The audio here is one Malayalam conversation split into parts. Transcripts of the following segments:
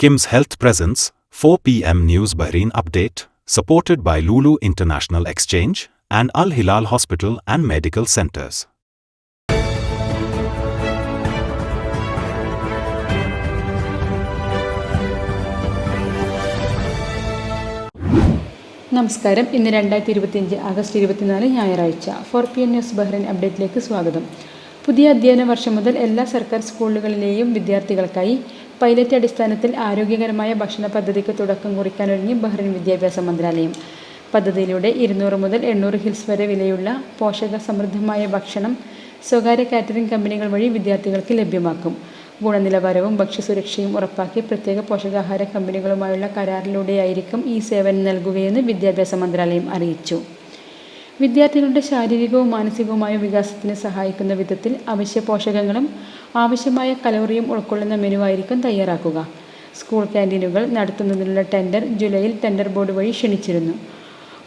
Kim's Health Presence, 4 p.m. News Bahrain Update, supported by Lulu International Exchange and Al Hilal Hospital and Medical Centers. നമസ്കാരം ഇന്ന് രണ്ടായിരത്തി ഇരുപത്തിയഞ്ച് ആഗസ്റ്റ് ഇരുപത്തിനാല് ഞായറാഴ്ച four P N news Bahrain അപ്ഡേറ്റിലേക്ക് സ്വാഗതം പുതിയ അധ്യയന വർഷം മുതൽ എല്ലാ സർക്കാർ സ്കൂളുകളിലെയും വിദ്യാർത്ഥികൾക്കായി പൈലറ്റ് അടിസ്ഥാനത്തിൽ ആരോഗ്യകരമായ ഭക്ഷണ പദ്ധതിക്ക് തുടക്കം കുറിക്കാനൊരുങ്ങി ബഹ്റിൻ വിദ്യാഭ്യാസ മന്ത്രാലയം. പദ്ധതിയിലൂടെ ഇരുന്നൂറ് മുതൽ എണ്ണൂറ് ഹിൽസ് വരെ വിലയുള്ള പോഷക സമൃദ്ധമായ ഭക്ഷണം സ്വകാര്യ കാറ്ററിംഗ് കമ്പനികൾ വഴി വിദ്യാർത്ഥികൾക്ക് ലഭ്യമാക്കും. ഗുണനിലവാരവും ഭക്ഷ്യസുരക്ഷയും ഉറപ്പാക്കി പ്രത്യേക പോഷകാഹാര കമ്പനികളുമായുള്ള കരാറിലൂടെയായിരിക്കും ഈ സേവനം നൽകുകയെന്ന് വിദ്യാഭ്യാസ മന്ത്രാലയം അറിയിച്ചു. വിദ്യാർത്ഥികളുടെ ശാരീരികവും മാനസികവുമായ വികാസത്തിന് സഹായിക്കുന്ന വിധത്തിൽ അവശ്യ പോഷകങ്ങളും ആവശ്യമായ കലോറിയും ഉൾക്കൊള്ളുന്ന മെനുവായിരിക്കും തയ്യാറാക്കുക. സ്കൂൾ ക്യാന്റീനുകൾ നടത്തുന്നതിനുള്ള ടെൻഡർ ജൂലൈയിൽ ടെൻഡർ ബോർഡ് വഴി ക്ഷണിച്ചിരുന്നു.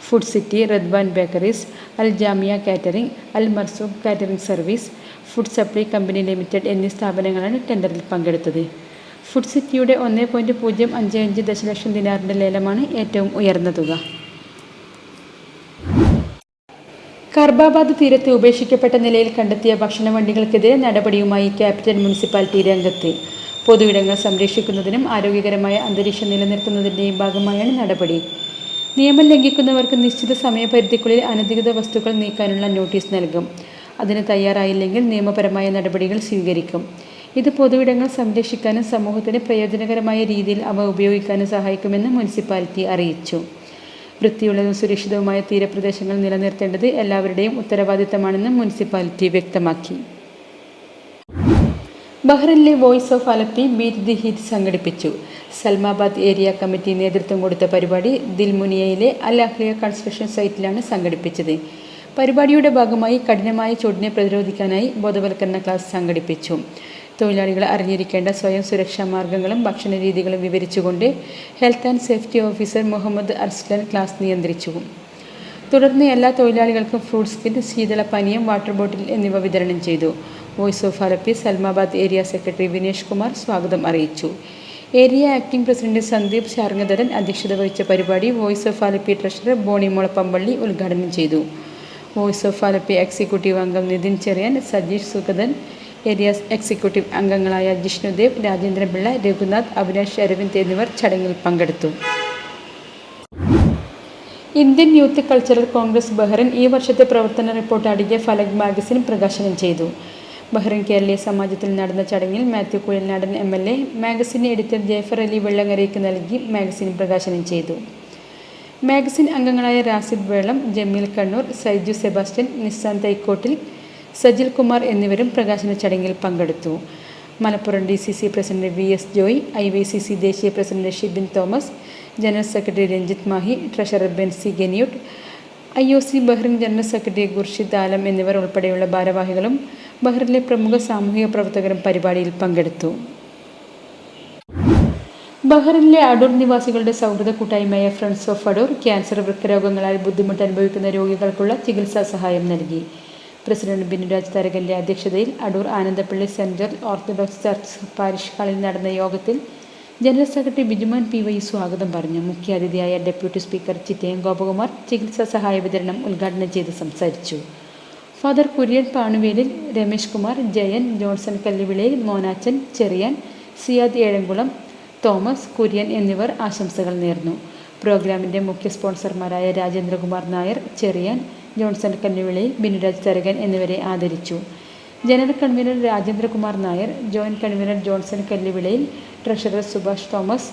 Food city Radwan bakeries Al Jamia catering Al Marzoob catering service food supply company limited എന്നീ സ്ഥാപനങ്ങളാണ് ടെൻഡറിൽ പങ്കെടുത്തത്. ഫുഡ് സിറ്റിയുടെ ഒന്ന് പോയിന്റ് പൂജ്യം അഞ്ച് അഞ്ച് ദശലക്ഷം ദിനാറിന്റെ ലേലമാണ് ഏറ്റവും ഉയർന്ന തുക. കർബാബാദ് തീരത്ത് ഉപേക്ഷിക്കപ്പെട്ട നിലയിൽ കണ്ടെത്തിയ ഭക്ഷണവണ്ടികൾക്കെതിരെ നടപടിയുമായി ക്യാപിറ്റൽ മുനിസിപ്പാലിറ്റി രംഗത്ത്. പൊതുവിടങ്ങൾ സംരക്ഷിക്കുന്നതിനും ആരോഗ്യകരമായ അന്തരീക്ഷം നിലനിർത്തുന്നതിന്റെയും ഭാഗമായാണ് നടപടി. നിയമം ലംഘിക്കുന്നവർക്ക് നിശ്ചിത സമയപരിധിക്കുള്ളിൽ അനധികൃത വസ്തുക്കൾ നീക്കാനുള്ള നോട്ടീസ് നൽകും. അതിന് തയ്യാറായില്ലെങ്കിൽ നിയമപരമായ നടപടികൾ സ്വീകരിക്കും. ഇത് പൊതുവിടങ്ങൾ സംരക്ഷിക്കാനും സമൂഹത്തിന് പ്രയോജനകരമായ രീതിയിൽ അവ ഉപയോഗിക്കാനും സഹായിക്കുമെന്ന് മുനിസിപ്പാലിറ്റി അറിയിച്ചു. വൃത്തിയുള്ളതും സുരക്ഷിതവുമായ തീരപ്രദേശങ്ങൾ നിലനിർത്തേണ്ടത് എല്ലാവരുടെയും ഉത്തരവാദിത്തമാണെന്ന് മുനിസിപ്പാലിറ്റി വ്യക്തമാക്കി. ബഹ്റിനിലെ voice of Alleppey beat the heat സംഘടിപ്പിച്ചു. സൽമാബാദ് ഏരിയ കമ്മിറ്റി നേതൃത്വം കൊടുത്ത പരിപാടി ദിൽമുനിയയിലെ അൽ അഹ്ലിയ കൺസ്ട്രക്ഷൻ സൈറ്റിലാണ് സംഘടിപ്പിച്ചത്. പരിപാടിയുടെ ഭാഗമായി കഠിനമായ ചൂടിനെ പ്രതിരോധിക്കാനായി ബോധവൽക്കരണ ക്ലാസ് സംഘടിപ്പിച്ചു. തൊഴിലാളികൾ അറിഞ്ഞിരിക്കേണ്ട സ്വയം സുരക്ഷാ മാർഗങ്ങളും ഭക്ഷണ രീതികളും വിവരിച്ചുകൊണ്ട് health and safety officer Muhammad Arslan class നിയന്ത്രിച്ചു. തുടർന്ന് എല്ലാ തൊഴിലാളികൾക്കും ഫ്രൂട്ട്സ് കിറ്റ് ശീതളപാനീയം വാട്ടർ ബോട്ടിൽ എന്നിവ വിതരണം ചെയ്തു. Voice of Alleppey Salmabad area secretary Vinesh Kumar സ്വാഗതം അറിയിച്ചു. Area acting president Sandeep Sharngadharan അധ്യക്ഷത വഹിച്ച പരിപാടി voice of Alleppey treasurer Bony Mulappampally ഉദ്ഘാടനം ചെയ്തു. വോയിസ് ഓഫ് ആലപ്പി എക്സിക്യൂട്ടീവ് അംഗം നിതിൻ ചെറിയാൻ സജീഷ് സുഗതൻ ഏരിയ എക്സിക്യൂട്ടീവ് അംഗങ്ങളായ ജിഷ്ണുദേവ് രാജേന്ദ്രപിള്ള രഘുനാഥ് അവിനാഷ് അരവിന്ദ് എന്നിവർ ചടങ്ങിൽ പങ്കെടുത്തു. Indian youth cultural congress Bahrain ഈ വർഷത്തെ പ്രവർത്തന റിപ്പോർട്ട് അടങ്ങിയ ഫലക് മാഗസിൻ പ്രകാശനം ചെയ്തു. ബഹ്റിൻ കേരളീയ സമാജത്തിൽ നടന്ന ചടങ്ങിൽ Mathew Kuzhalnadan M L A magazine editor Jefer Ali വെള്ളങ്ങരയ്ക്ക് നൽകി മാഗസിൻ പ്രകാശനം ചെയ്തു. മാഗസിൻ അംഗങ്ങളായ റാസിദ് വേളം ജമീൽ കണ്ണൂർ സൈജു സെബാസ്റ്റ്യൻ നിസ്സാൻ തൈക്കോട്ടിൽ സജിൽ കുമാർ എന്നിവരും പ്രകാശന ചടങ്ങിൽ പങ്കെടുത്തു. Malappuram D C C president V S Joy I V C C ദേശീയ president Shibin Thomas general secretary Ranjith Mahi treasurer Benzy Geniyut I O C Bahrain general secretary Khurshid Alam എന്നിവർ ഉൾപ്പെടെയുള്ള ഭാരവാഹികളും ബഹ്റിനിലെ പ്രമുഖ സാമൂഹിക പ്രവർത്തകരും പരിപാടിയിൽ പങ്കെടുത്തു. ബഹ്റിനിലെ അടൂർ നിവാസികളുടെ സൗഹൃദ കൂട്ടായ്മയായ ഫ്രണ്ട്സ് ഓഫ് അടൂർ ക്യാൻസർ വൃക്കരോഗങ്ങളാൽ ബുദ്ധിമുട്ട് അനുഭവിക്കുന്ന രോഗികൾക്കുള്ള ചികിത്സാ സഹായം നൽകി. പ്രസിഡന്റ് ബിനുരാജ് തരകന്റെ അധ്യക്ഷതയിൽ Adoor Anandapally central orthodox church parish ഹാളിൽ നടന്ന യോഗത്തിൽ general secretary Bijumon P Y സ്വാഗതം പറഞ്ഞു. മുഖ്യാതിഥിയായ ഡെപ്യൂട്ടി സ്പീക്കർ ചിറ്റയം ഗോപകുമാർ ചികിത്സാ സഹായ വിതരണം ഉദ്ഘാടനം ചെയ്ത് സംസാരിച്ചു. ഫാദർ കുര്യൻ പാണുവേലിൽ രമേശ് കുമാർ ജയൻ ജോൺസൺ കല്ലുവിളയിൽ മോനാച്ചൻ ചെറിയാൻ സിയാദ് ഏഴംകുളം തോമസ് കുര്യൻ എന്നിവർ ആശംസകൾ നേർന്നു. പ്രോഗ്രാമിന്റെ മുഖ്യ സ്പോൺസർമാരായ രാജേന്ദ്രകുമാർ നായർ ചെറിയാൻ ജോൺസൺ കല്ലുവിളയിൽ ബിനുരാജ് തരകൻ എന്നിവരെ ആദരിച്ചു. General convener Rajendrakumar Nair joint convener Johnson Kalluvilayil treasurer Subhash Thomas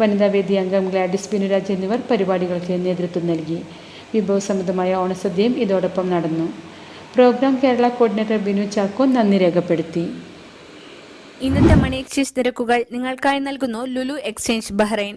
വനിതാവേദി അംഗം ഗ്ലാഡിസ് ബിനുരാജ് എന്നിവർ പരിപാടികൾക്ക് നേതൃത്വം നൽകി. വിഭവസമൃദ്ധമായ ഓണസദ്യയും ഇതോടൊപ്പം നടന്നു. പ്രോഗ്രാം കേരള കോർഡിനേറ്റർ ബിനു ചാക്കോ നന്ദി രേഖപ്പെടുത്തി. ഇന്നത്തെ മണി എക്സ്ചേഞ്ച് നിരക്കുകൾ നിങ്ങൾക്കായി നൽകുന്നു Lulu exchange Bahrain.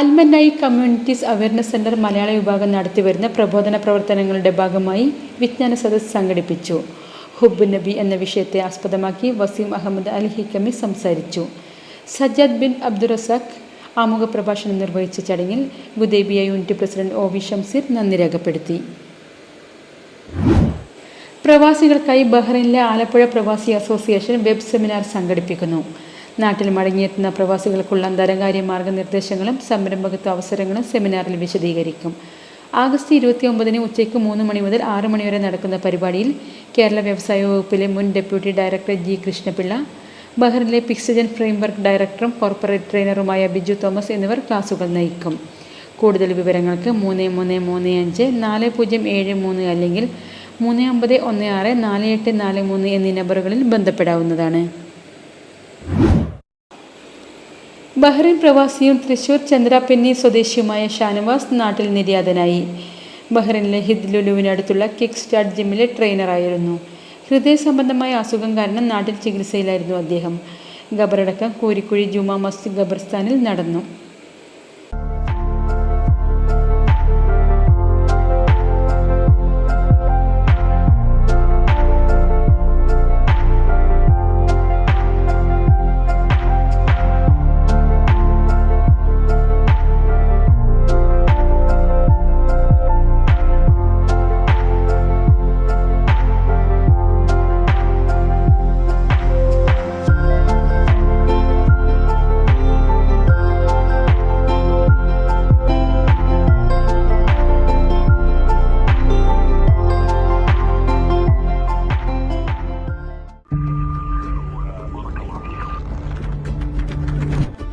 Almannai communities awareness centre മലയാള വിഭാഗം നടത്തിവരുന്ന പ്രബോധന പ്രവർത്തനങ്ങളുടെ ഭാഗമായി വിജ്ഞാന സദസ് സംഘടിപ്പിച്ചു. ഹുബ് നബി എന്ന വിഷയത്തെ ആസ്പദമാക്കി വസീം അഹമ്മദ് അൽ ഹിക്കമി സംസാരിച്ചു. സജ്ജദ് ബിൻ അബ്ദുറസാഖ് ആമുഖ പ്രഭാഷണം നിർവഹിച്ച ചടങ്ങിൽ Gudaibiya unit president O V Shamseer നന്ദി രേഖപ്പെടുത്തി. പ്രവാസികൾക്കായി ബഹ്റൈനിലെ ആലപ്പുഴ പ്രവാസി അസോസിയേഷൻ വെബ് സെമിനാർ സംഘടിപ്പിക്കുന്നു. നാട്ടിൽ മടങ്ങിയെത്തുന്ന പ്രവാസികൾക്കുള്ള ധനകാര്യ മാർഗനിർദ്ദേശങ്ങളും സംരംഭകത്വ അവസരങ്ങളും സെമിനാറിൽ വിശദീകരിക്കും. ആഗസ്റ്റ് ഇരുപത്തി ഒമ്പതിന് ഉച്ചയ്ക്ക് മൂന്ന് മണി മുതൽ ആറ് മണിവരെ നടക്കുന്ന പരിപാടിയിൽ കേരള വ്യവസായ വകുപ്പിലെ മുൻ ഡെപ്യൂട്ടി ഡയറക്ടർ ജി കൃഷ്ണപിള്ള ബഹ്റിനിലെ പിക്സജൻ ഫ്രെയിംവർക്ക് ഡയറക്ടറും കോർപ്പറേറ്റ് ട്രെയിനറുമായ ബിജു തോമസ് എന്നിവർ ക്ലാസുകൾ നയിക്കും. കൂടുതൽ വിവരങ്ങൾക്ക് മൂന്ന് മൂന്ന് മൂന്ന് അഞ്ച് നാല് പൂജ്യം ഏഴ് മൂന്ന് അല്ലെങ്കിൽ മൂന്ന് ഒമ്പത് ഒന്ന് ആറ് നാല് എട്ട് നാല് മൂന്ന് എന്നീ നമ്പറുകളിൽ ബന്ധപ്പെടാവുന്നതാണ്. ബഹ്റൈൻ പ്രവാസിയും തൃശൂർ ചന്ദ്രാപ്പെന്നി സ്വദേശിയുമായ ഷാനവാസ് നാട്ടിൽ നിര്യാതനായി. ബഹ്റൈനിലെ ഹിദ്ലുലുവിനടുത്തുള്ള കിക്ക് സ്റ്റാർട്ട് ജിമ്മിലെ ട്രെയിനറായിരുന്നു. ഹൃദയ സംബന്ധമായ അസുഖം കാരണം നാട്ടിൽ ചികിത്സയിലായിരുന്നു അദ്ദേഹം. ഖബറടക്കം കൂരിക്കുഴി ജുമാ മസ്ജിദ് ഖബർസ്ഥാനിൽ നടന്നു.